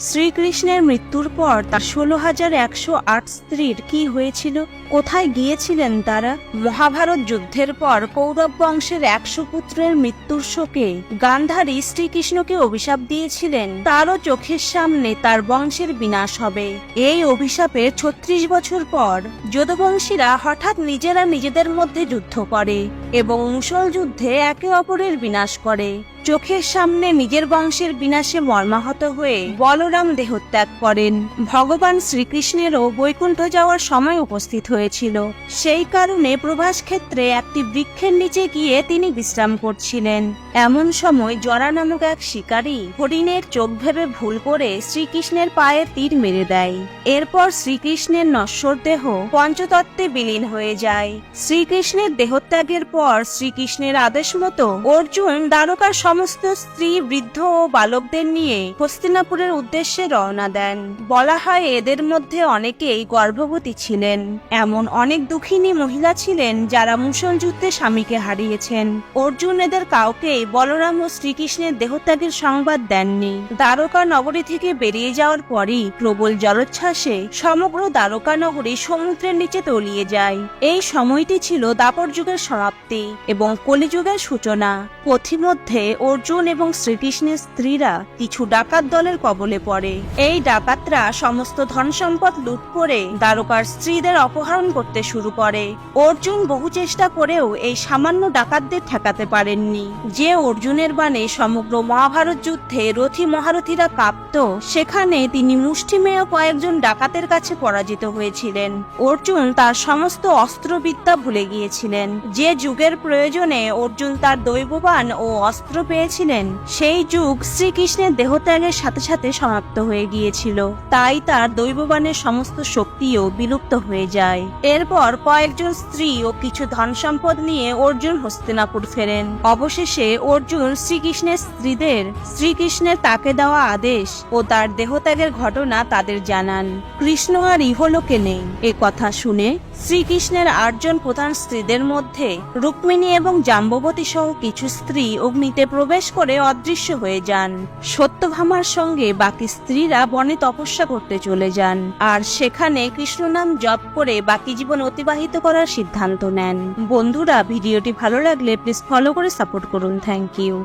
শ্রীকৃষ্ণের মৃত্যুর পর তার ষোলো হাজার একশো আট স্ত্রীর কি হয়েছিল? কোথায় গিয়েছিলেন তারা? মহাভারত যুদ্ধের পর কৌরব বংশের একশো পুত্রের মৃত্যুর শোকে গান্ধারী শ্রীকৃষ্ণকে অভিশাপ দিয়েছিলেন। তারও চোখের সামনে তার বংশের বিনাশ হবে। এই অভিশাপের ছত্রিশ বছর পর যদুবংশীরা হঠাৎ নিজেরা নিজেদের মধ্যে যুদ্ধ করে। এবং মুসল যুদ্ধে একে অপরের বিনাশ করে। চোখের সামনে নিজের বংশের বিনাশে মর্মাহত হয়ে বলরাম দেহত্যাগ করেন। ভগবান শ্রীকৃষ্ণেরও বৈকুণ্ঠ যাওয়ার সময় উপস্থিত হয়েছিল। সেই কারণে প্রভাস ক্ষেত্রে একটি বৃক্ষের নিচে গিয়ে তিনি বিশ্রাম করছিলেন। এমন সময় জরা নামক এক শিকারী হরিণের চোখ ভেবে ভুল করে শ্রীকৃষ্ণের পায়ে তীর মেরে দেয়। এরপর শ্রীকৃষ্ণের নশ্বর দেহ পঞ্চতত্ত্বে বিলীন হয়ে যায়। শ্রীকৃষ্ণের দেহত্যাগের পর শ্রীকৃষ্ণের আদেশ মতো অর্জুন দ্বারকার সমস্ত স্ত্রী, বৃদ্ধ ও বালকদের নিয়ে হস্তিনাপুরের উদ্দেশ্যে রওনা দেন। বলা হয় এদের মধ্যে অনেকেই গর্ভবতী ছিলেন। এমন অনেক দুঃখিনী মহিলা ছিলেন যারা মুসল যুদ্ধে স্বামীকে হারিয়েছেন। অর্জুন এদের কাউকেই বলরাম ও শ্রীকৃষ্ণের দেহত্যাগের সংবাদ দেননি। দ্বারকা নগরী থেকে বেরিয়ে যাওয়ার পরই প্রবল জলোচ্ছ্বাসে সমগ্র দ্বারকা নগরী সমুদ্রের নিচে তলিয়ে যায়। এই সময়টি ছিল দাপর যুগের সমাপ্তি। এবং কলিযুগের সূচনা। পথিমধ্যে অর্জুন এবং শ্রীকৃষ্ণের স্ত্রীরা কিছু ডাকাত দলের কবলে পড়ে। এই ডাকাতরা সমস্ত ধন সম্পদ লুট করে দ্বারকার স্ত্রীদের অপহরণ করতে শুরু করে। অর্জুন বহু চেষ্টা করেও এই সামান্য ডাকাতদের ঠেকাতে পারেননি। যে অর্জুনের বাণে সমগ্র মহাভারত যুদ্ধে রথি মহারথীরা কাঁপত, সেখানে তিনি মুষ্টিমেয় কয়েকজন ডাকাতের কাছে পরাজিত হয়েছিলেন। অর্জুন তার সমস্ত অস্ত্রবিদ্যা ভুলে গিয়েছিলেন। যে যুগের প্রয়োজনে অর্জুন তার দৈববান ও অস্ত্র পেয়েছিলেন। সেই যুগ শ্রীকৃষ্ণের দেহত্যাগের সাথে সাথে সমাপ্ত হয়ে গিয়েছিল। তাই তার দৈববানের সমস্ত শক্তিও বিলুপ্ত হয়ে যায়। এরপর কয়েকজন স্ত্রী ও কিছু ধন সম্পদ নিয়ে অর্জুন হস্তিনাপুর ফেরেন। অবশেষে অর্জুন শ্রীকৃষ্ণের স্ত্রীদের, শ্রীকৃষ্ণের তাকে দেওয়া আদেশ ও তার দেহত্যাগের ঘটনা তাদের জানান। কৃষ্ণ আর ইহলোকে নেই। এ কথা শুনে শ্রীকৃষ্ণের আটজন প্রধান স্ত্রীদের মধ্যে রুক্মিণী এবং জাম্ববতী সহ কিছু স্ত্রী অগ্নিতে প্রবেশ করে অদৃশ্য হয়ে যান। সত্যভামার সঙ্গে বাকি স্ত্রীরা বনে তপস্যা করতে চলে যান আর সেখানে কৃষ্ণনাম জপ করে বাকি জীবন অতিবাহিত করার সিদ্ধান্ত নেন। বন্ধুরা, ভিডিওটি ভালো লাগলে প্লিজ ফলো করে সাপোর্ট করুন। Thank you